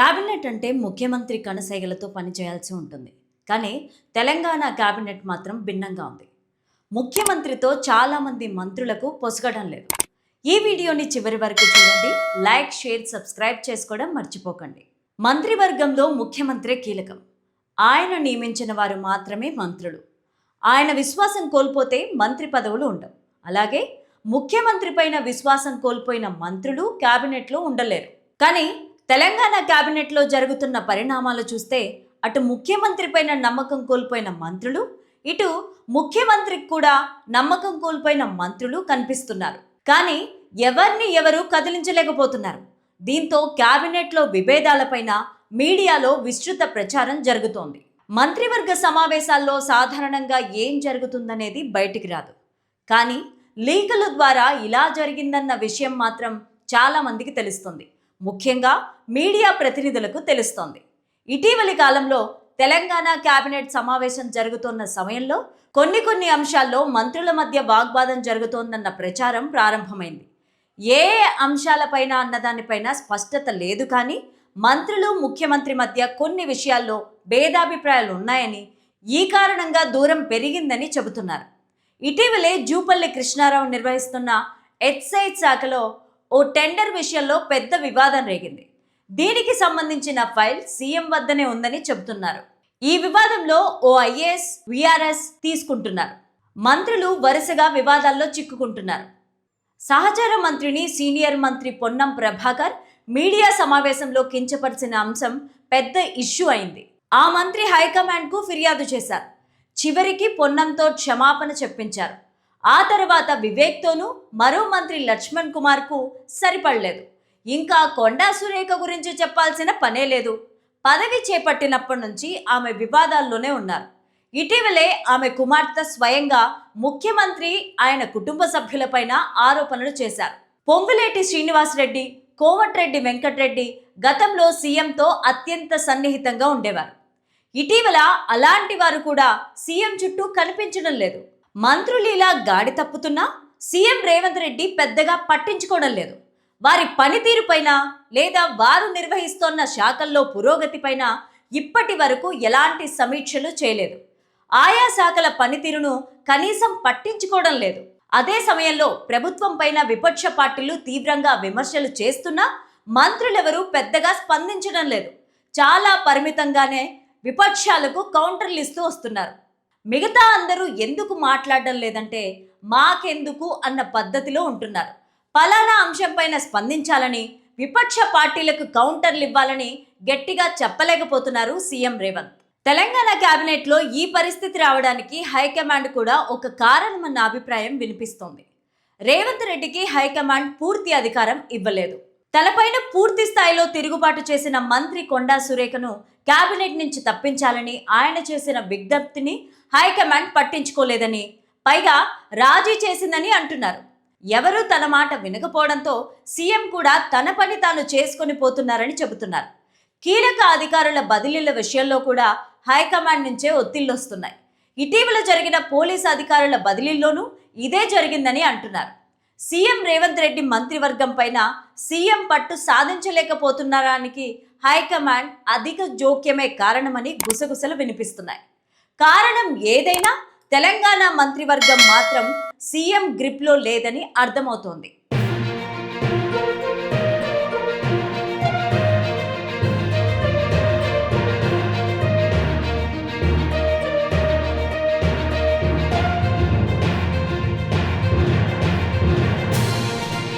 Cabinet అంటే ముఖ్యమంత్రి కనసైగలతో పనిచేయాల్సి ఉంటుంది. కానీ తెలంగాణ క్యాబినెట్ మాత్రం భిన్నంగా ఉంది. ముఖ్యమంత్రితో చాలామంది మంత్రులకు పొసగడం లేదు. ఈ వీడియోని చివరి వరకు చూడండి. లైక్ షేర్ సబ్స్క్రైబ్ చేసుకోవడం మర్చిపోకండి. మంత్రివర్గంలో ముఖ్యమంత్రి కీలకం. ఆయన నియమించిన వారు మాత్రమే మంత్రులు. ఆయన విశ్వాసం కోల్పోతే మంత్రి పదవులు ఉండవు. అలాగే ముఖ్యమంత్రి పైన విశ్వాసం కోల్పోయిన మంత్రులు క్యాబినెట్లో ఉండలేరు. కానీ తెలంగాణ క్యాబినెట్లో జరుగుతున్న పరిణామాలు చూస్తే అటు ముఖ్యమంత్రిపైన నమ్మకం కోల్పోయిన మంత్రులు ఇటు ముఖ్యమంత్రికి కూడా నమ్మకం కోల్పోయిన మంత్రులు కనిపిస్తున్నారు. కానీ ఎవరిని ఎవరు కదిలించలేకపోతున్నారు. దీంతో క్యాబినెట్లో విభేదాలపైన మీడియాలో విస్తృత ప్రచారం జరుగుతోంది. మంత్రివర్గ సమావేశాల్లో సాధారణంగా ఏం జరుగుతుందనేది బయటికి రాదు. కానీ లీకుల ద్వారా ఇలా జరిగిందన్న విషయం మాత్రం చాలా మందికి తెలుస్తుంది. ముఖ్యంగా మీడియా ప్రతినిధులకు తెలుస్తోంది. ఇటీవలి కాలంలో తెలంగాణ కేబినెట్ సమావేశం జరుగుతున్న సమయంలో కొన్ని కొన్ని అంశాల్లో మంత్రుల మధ్య వాగ్వాదం జరుగుతోందన్న ప్రచారం ప్రారంభమైంది. ఏ అంశాలపైన అన్నదానిపైన స్పష్టత లేదు కానీ మంత్రులు ముఖ్యమంత్రి మధ్య కొన్ని విషయాల్లో భేదాభిప్రాయాలు ఉన్నాయని ఈ కారణంగా దూరం పెరిగిందని చెబుతున్నారు. ఇటీవలే జూపల్లి కృష్ణారావు నిర్వహిస్తున్న ఎక్సైజ్ శాఖలో ఓ టెండర్ విషయంలో పెద్ద వివాదం రేగింది. దీనికి సంబంధించిన ఫైల్ సీఎం వద్దనే ఉందని చెబుతున్నారు. ఈ వివాదంలో ఓ ఐఏఎస్ విఆర్ఎస్ తీసుకుంటున్నారు. మంత్రులు వరుసగా వివాదాల్లో చిక్కుకుంటున్నారు. సహచార మంత్రిని సీనియర్ మంత్రి పొన్నం ప్రభాకర్ మీడియా సమావేశంలో కించపరిచిన అంశం పెద్ద ఇష్యూ అయింది. ఆ మంత్రి హైకమాండ్కు ఫిర్యాదు చేశారు. చివరికి పొన్నంతో క్షమాపణ చెప్పించారు. ఆ తర్వాత వివేక్తోనూ మరో మంత్రి లక్ష్మణ్ కుమార్కు సరిపడలేదు. ఇంకా కొండా సురేఖ గురించి చెప్పాల్సిన పనే లేదు. పదవి చేపట్టినప్పటి నుంచి ఆమె వివాదాల్లోనే ఉన్నారు. ఇటీవలే ఆమె కుమార్తె స్వయంగా ముఖ్యమంత్రి ఆయన కుటుంబ సభ్యులపైన ఆరోపణలు చేశారు. పొంగులేటి శ్రీనివాసరెడ్డి కోమటిరెడ్డి వెంకటరెడ్డి గతంలో సీఎంతో అత్యంత సన్నిహితంగా ఉండేవారు. ఇటీవల అలాంటి వారు కూడా సీఎం చుట్టూ కనిపించడం లేదు. మంత్రులీలా గాడి తప్పుతున్నా సీఎం రేవంత్ రెడ్డి పెద్దగా పట్టించుకోవడం లేదు. వారి పనితీరుపైన లేదా వారు నిర్వహిస్తోన్న శాఖల్లో పురోగతిపైన ఇప్పటి వరకు ఎలాంటి సమీక్షలు చేయలేదు. ఆయా శాఖల పనితీరును కనీసం పట్టించుకోవడం లేదు. అదే సమయంలో ప్రభుత్వం పైన విపక్ష పార్టీలు తీవ్రంగా విమర్శలు చేస్తున్నా మంత్రులెవరూ పెద్దగా స్పందించడం లేదు. చాలా పరిమితంగానే విపక్షాలకు కౌంటర్లు ఇస్తూ వస్తున్నారు. మిగతా అందరూ ఎందుకు మాట్లాడడం లేదంటే మాకెందుకు అన్న పద్ధతిలో ఉంటున్నారు. పలానా అంశంపైన స్పందించాలని విపక్ష పార్టీలకు కౌంటర్లు ఇవ్వాలని గట్టిగా చెప్పలేకపోతున్నారు సీఎం రేవంత్. తెలంగాణ కేబినెట్లో ఈ పరిస్థితి రావడానికి హైకమాండ్ కూడా ఒక కారణమన్న అభిప్రాయం వినిపిస్తోంది. రేవంత్ రెడ్డికి హైకమాండ్ పూర్తి అధికారం ఇవ్వలేదు. తలపైన పూర్తి స్థాయిలో తిరుగుబాటు చేసిన మంత్రి కొండా సురేఖను కేబినెట్ నుంచి తప్పించాలని ఆయన చేసిన విజ్ఞప్తిని హైకమాండ్ పట్టించుకోలేదని పైగా రాజీ చేసిందని అంటున్నారు. ఎవరూ తన మాట వినకపోవడంతో సీఎం కూడా తన పని తాను చేసుకొని పోతున్నారని చెబుతున్నారు. కీలక అధికారుల బదిలీల విషయంలో కూడా హైకమాండ్ నుంచే ఒత్తిళ్ళొస్తున్నాయి ఇటీవల జరిగిన పోలీసు అధికారుల బదిలీల్లోనూ ఇదే జరిగిందని అంటున్నారు. సీఎం రేవంత్ రెడ్డి మంత్రివర్గం పైన సీఎం పట్టు సాధించలేకపోతున్నారానికి హైకమాండ్ అధిక జోక్యమే కారణమని గుసగుసలు వినిపిస్తున్నాయి. కారణం ఏదైనా తెలంగాణ మంత్రివర్గం మాత్రం సీఎం గ్రిప్లో లేదని అర్థమవుతోంది.